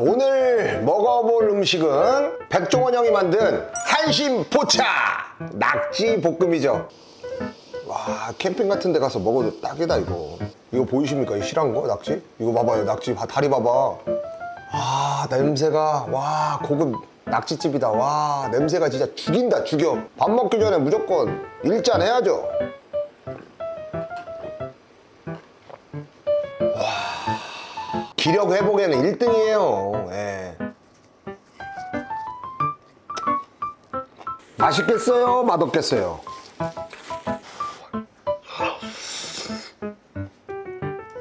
오늘 먹어볼 음식은 백종원 형이 만든 한심 포차 낙지 볶음이죠. 와 캠핑 같은 데 가서 먹어도 딱이다 이거. 이거 보이십니까? 이 실한 거 낙지? 이거 봐봐요 낙지 봐, 다리 봐봐. 아 냄새가 와 고급 낙지집이다. 와 냄새가 진짜 죽인다 죽여. 밥 먹기 전에 무조건 일잔 해야죠. 기력 회복에는 1등이에요. 예. 맛있겠어요? 맛없겠어요?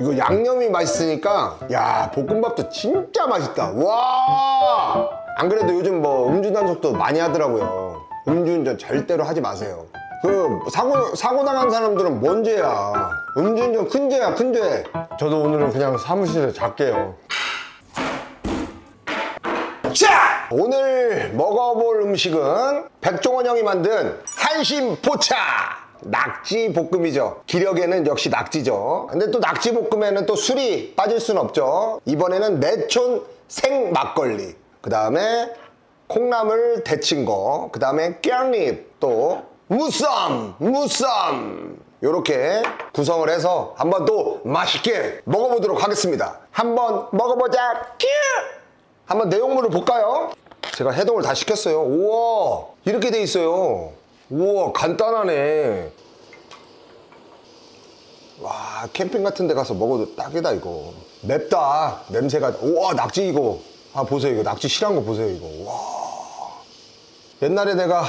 이거 양념이 맛있으니까 야 볶음밥도 진짜 맛있다. 와! 안 그래도 요즘 뭐 음주 단속도 많이 하더라고요. 음주운전 절대로 하지 마세요. 그 사고 사고 나간 사람들은 뭔 죄야? 음주운전 큰 죄야 큰 죄. 저도 오늘은 그냥 사무실에 잘게요. 자! 오늘 먹어볼 음식은 백종원 형이 만든 한심 포차! 낙지 볶음이죠. 기력에는 역시 낙지죠. 근데 또 낙지 볶음에는 또 술이 빠질 순 없죠. 이번에는 내촌 생 막걸리. 그 다음에 콩나물 데친 거. 그 다음에 깻잎. 또 무쌈! 무쌈! 요렇게 구성을 해서 한번 또 맛있게 먹어보도록 하겠습니다. 한번 먹어보자. 큐! 한번 내용물을 볼까요? 제가 해동을 다 시켰어요. 우와, 이렇게 돼 있어요. 우와, 간단하네. 와, 캠핑 같은 데 가서 먹어도 딱이다, 이거. 맵다. 냄새가. 우와, 낙지 이거. 아, 보세요. 이거 낙지 실한 거 보세요, 이거. 와. 옛날에 내가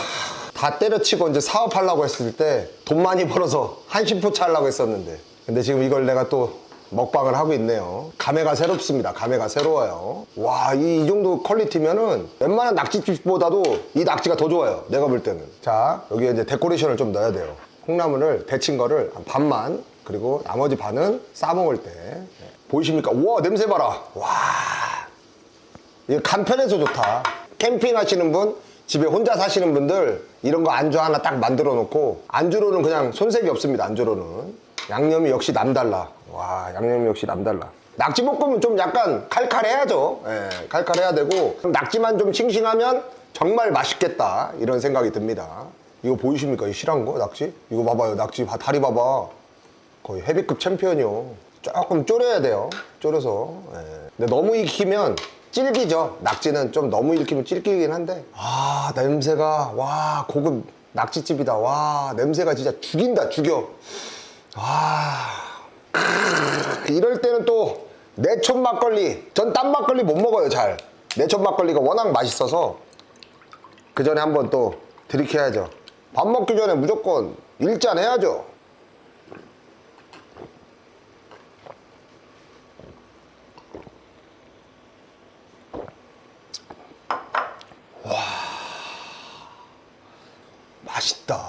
다 때려치고 이제 사업하려고 했을 때 돈 많이 벌어서 한심포차 하려고 했었는데. 근데 지금 이걸 내가 또 먹방을 하고 있네요. 감회가 새롭습니다. 감회가 새로워요. 와, 이, 이 정도 퀄리티면은 웬만한 낙지집보다도 이 낙지가 더 좋아요. 내가 볼 때는. 자, 여기에 이제 데코레이션을 좀 넣어야 돼요. 콩나물을 데친 거를 한 반만 그리고 나머지 반은 싸먹을 때. 네. 보이십니까? 우와, 냄새 봐라. 와. 이거 간편해서 좋다. 캠핑 하시는 분, 집에 혼자 사시는 분들 이런 거 안주 하나 딱 만들어 놓고 안주로는 그냥 손색이 없습니다. 안주로는 양념이 역시 남달라. 와 양념이 역시 남달라. 낙지볶음은 좀 약간 칼칼해야죠. 예, 칼칼해야 되고 낙지만 좀 싱싱하면 정말 맛있겠다 이런 생각이 듭니다. 이거 보이십니까? 이 실한 거 낙지? 이거 봐봐요. 낙지 봐, 다리 봐봐. 거의 헤비급 챔피언이요. 조금 졸여야 돼요. 졸여서. 예. 근데 너무 익히면 질기죠. 낙지는 좀 너무 익히면 질기긴 한데. 아, 냄새가, 와, 고급 낙지집이다. 와, 냄새가 진짜 죽인다, 죽여. 와. 크으, 이럴 때는 또 내촌 막걸리. 전 딴 막걸리 못 먹어요, 잘. 내촌 막걸리가 워낙 맛있어서 그 전에 한번 또 들이켜야죠. 밥 먹기 전에 무조건 일잔 해야죠. 맛있다.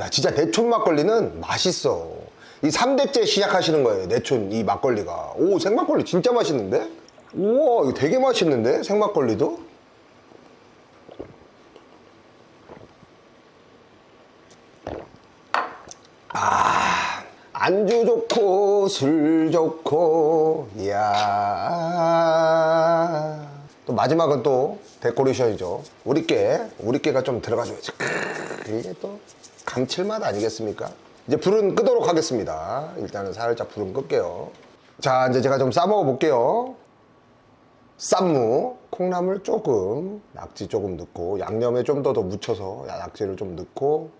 야, 진짜 내촌 막걸리는 맛있어. 이 3대째 시작하시는 거예요, 내촌 이 막걸리가. 오, 생막걸리 진짜 맛있는데? 우와, 이거 되게 맛있는데? 생막걸리도? 아, 안주 좋고, 술 좋고, 이야. 또 마지막은 또 데코레이션이죠. 우리께, 우리께가 좀 들어가줘야지. 이게 또 감칠맛 아니겠습니까? 이제 불은 끄도록 하겠습니다. 일단은 살짝 불은 끌게요. 자, 이제 제가 좀 싸먹어 볼게요. 쌈무, 콩나물 조금, 낙지 조금 넣고, 양념에 좀 더 더 묻혀서 야, 낙지를 좀 넣고,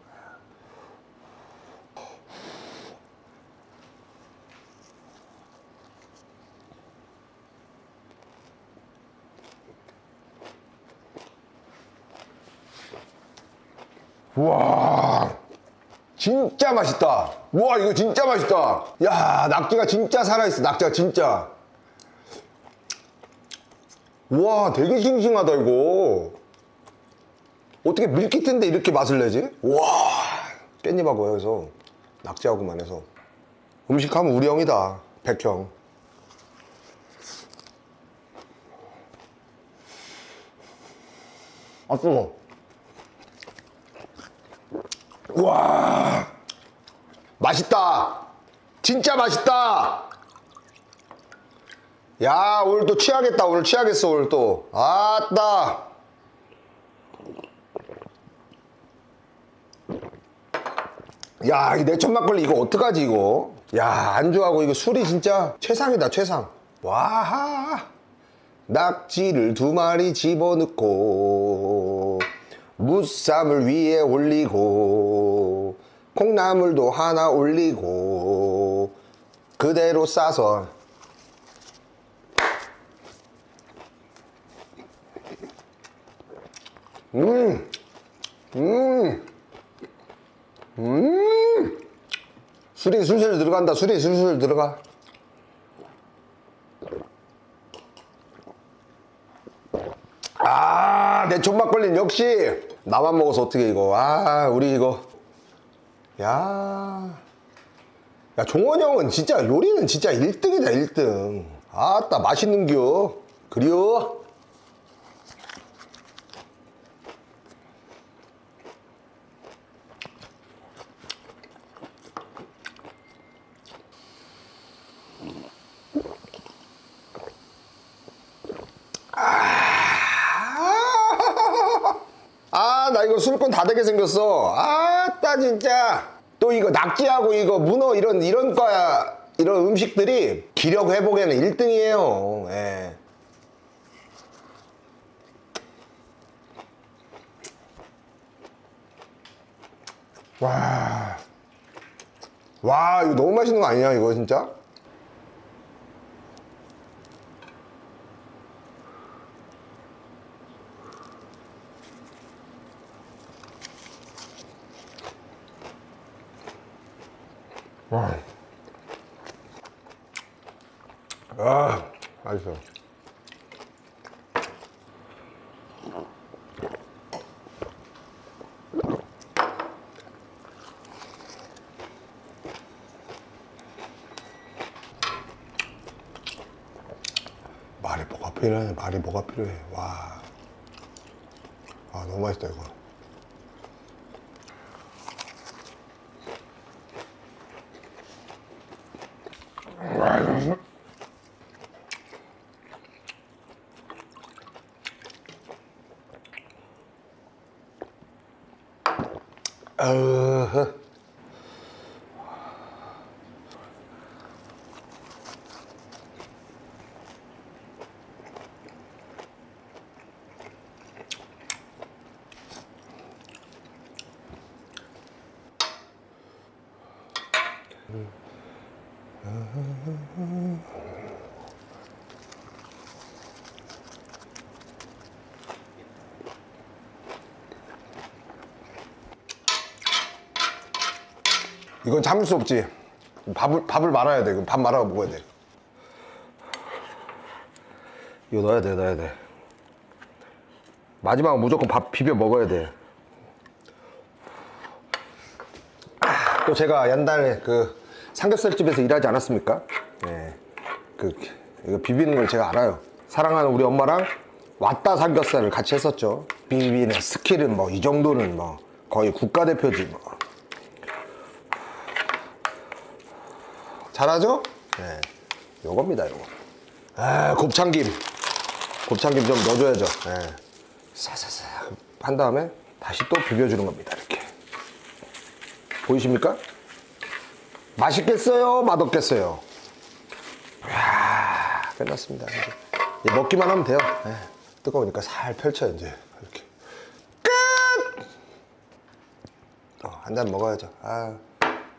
우와 진짜 맛있다. 우와 이거 진짜 맛있다. 야 낙지가 진짜 살아있어 낙지가 진짜. 우와 되게 싱싱하다 이거. 어떻게 밀키트인데 이렇게 맛을 내지? 우와 깻잎하고 해서 낙지하고만 해서. 음식하면 우리 형이다 백형. 아 뜨거 와 맛있다 진짜 맛있다 야 오늘 또 취하겠다 오늘 취하겠어 오늘 또 아따 야, 이 내천 막걸리 이거 어떡하지 이거? 야, 안주하고 이거 술이 진짜 최상이다, 최상. 와하. 낙지를 두 마리 집어넣고 무쌈을 위에 올리고 콩나물도 하나 올리고 그대로 싸서 음. 음. 술이 술술 들어간다. 술이 술술 들어가. 아, 내 존막걸린 역시 나만 먹어서 어떻게 이거. 아, 우리 이거. 야. 야, 종원 형은 진짜 요리는 진짜 1등이다, 1등. 아따, 맛있는겨. 아, 나 이거 술꾼 다 되게 생겼어. 아따, 진짜. 또 이거 낙지하고 이거 문어 이런, 이런 거야. 이런 음식들이 기력 회복에는 1등이에요. 예. 와. 와, 이거 너무 맛있는 거 아니야, 이거 진짜? 와. 아, 맛있어. 말이 뭐가 필요해? 말이 뭐가 필요해? 와. 아, 너무 맛있다, 이거. 이건 참을 수 없지. 밥을, 밥을 말아야 돼. 밥 말아 먹어야 돼. 이거 넣어야 돼, 넣어야 돼. 마지막은 무조건 밥 비벼 먹어야 돼. 아, 또 제가 옛날에 그 삼겹살 집에서 일하지 않았습니까? 네. 그, 이거 비비는 걸 제가 알아요. 사랑하는 우리 엄마랑 왔다 삼겹살을 같이 했었죠. 비비는 스킬은 뭐 이 정도는 뭐 거의 국가대표지 뭐. 잘하죠? 네. 요겁니다, 요거. 아, 곱창김. 곱창김 좀 넣어줘야죠. 네. 사사사 한 다음에 다시 또 비벼주는 겁니다, 이렇게. 보이십니까? 맛있겠어요? 맛없겠어요? 이야, 끝났습니다. 이제. 먹기만 하면 돼요. 네. 뜨거우니까 살 펼쳐, 이제. 이렇게. 끝! 어, 한 잔 먹어야죠. 아.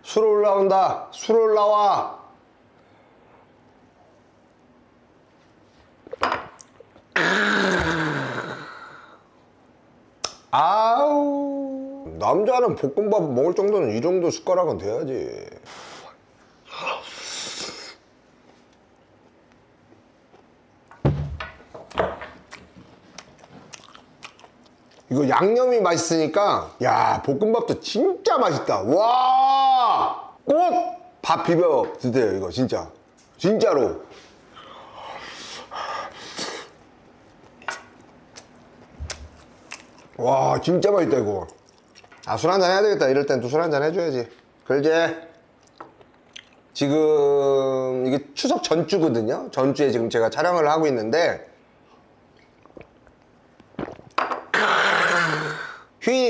술 올라온다. 술 올라와. 아우. 남자는 볶음밥 먹을 정도는 이 정도 숟가락은 돼야지. 이거 양념이 맛있으니까 야 볶음밥도 진짜 맛있다. 와! 꼭 밥 비벼 드세요 이거 진짜. 진짜로. 와 진짜 맛있다 이거. 아 술 한잔 해야 되겠다. 이럴 땐 또 술 한잔 해줘야지. 그러지? 지금 이게 추석 전주거든요. 전주에 지금 제가 촬영을 하고 있는데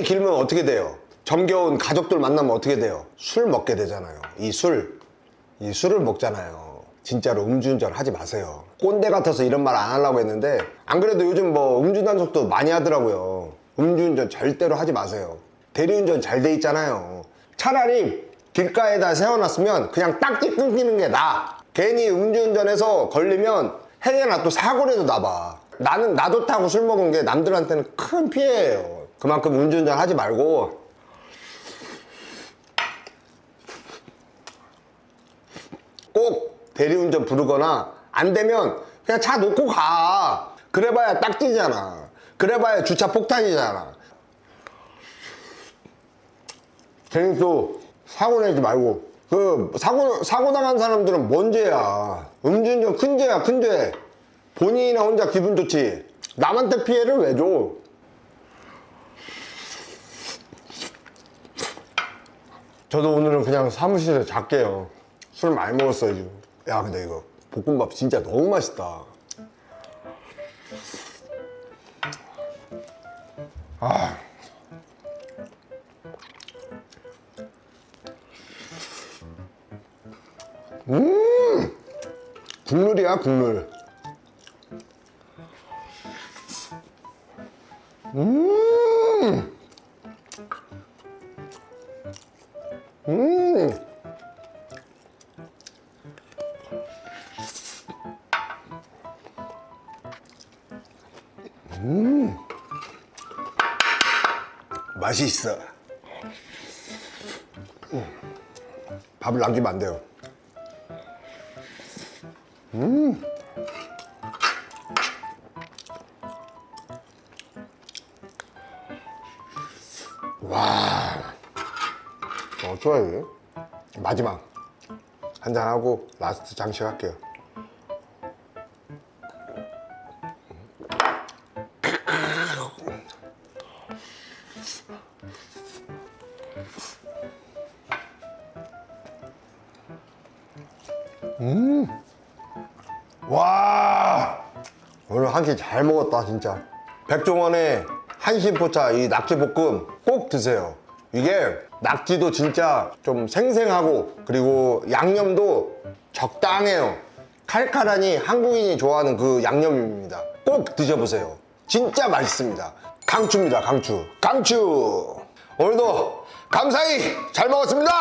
길면 어떻게 돼요? 정겨운 가족들 만나면 어떻게 돼요? 술 먹게 되잖아요. 이 술, 이 술을 먹잖아요. 진짜로 음주운전 하지 마세요. 꼰대 같아서 이런 말 안 하려고 했는데 안 그래도 요즘 뭐 음주단속도 많이 하더라고요. 음주운전 절대로 하지 마세요. 대리운전 잘 돼 있잖아요. 차라리 길가에다 세워놨으면 그냥 딱지 끊기는 게 나아. 괜히 음주운전해서 걸리면 해외나 또 사고라도 나봐. 나는 나도 타고 술 먹은 게 남들한테는 큰 피해예요. 그만큼 음주운전 하지 말고 꼭 대리운전 부르거나 안 되면 그냥 차 놓고 가. 그래봐야 딱지잖아. 그래봐야 주차 폭탄이잖아. 괜히 또 사고 내지 말고 그 사고 사고 당한 사람들은 뭔 죄야? 음주운전 큰 죄야 큰 죄. 본인이나 혼자 기분 좋지. 남한테 피해를 왜 줘? 저도 오늘은 그냥 사무실에 잘게요. 술 많이 먹었어요 지금. 야 근데 이거 볶음밥 진짜 너무 맛있다. 아. 음 국룰이야 국룰. 음. 맛이 있어. 음. 밥을 남기면 안 돼요. 음. 와. 어, 좋아요. 마지막. 한잔하고 라스트 장식할게요. 잘 먹었다 진짜. 백종원의 한신포차 이 낙지볶음 꼭 드세요. 이게 낙지도 진짜 좀 생생하고 그리고 양념도 적당해요. 칼칼하니 한국인이 좋아하는 그 양념입니다. 꼭 드셔보세요. 진짜 맛있습니다. 강추입니다 강추. 강추! 오늘도 감사히 잘 먹었습니다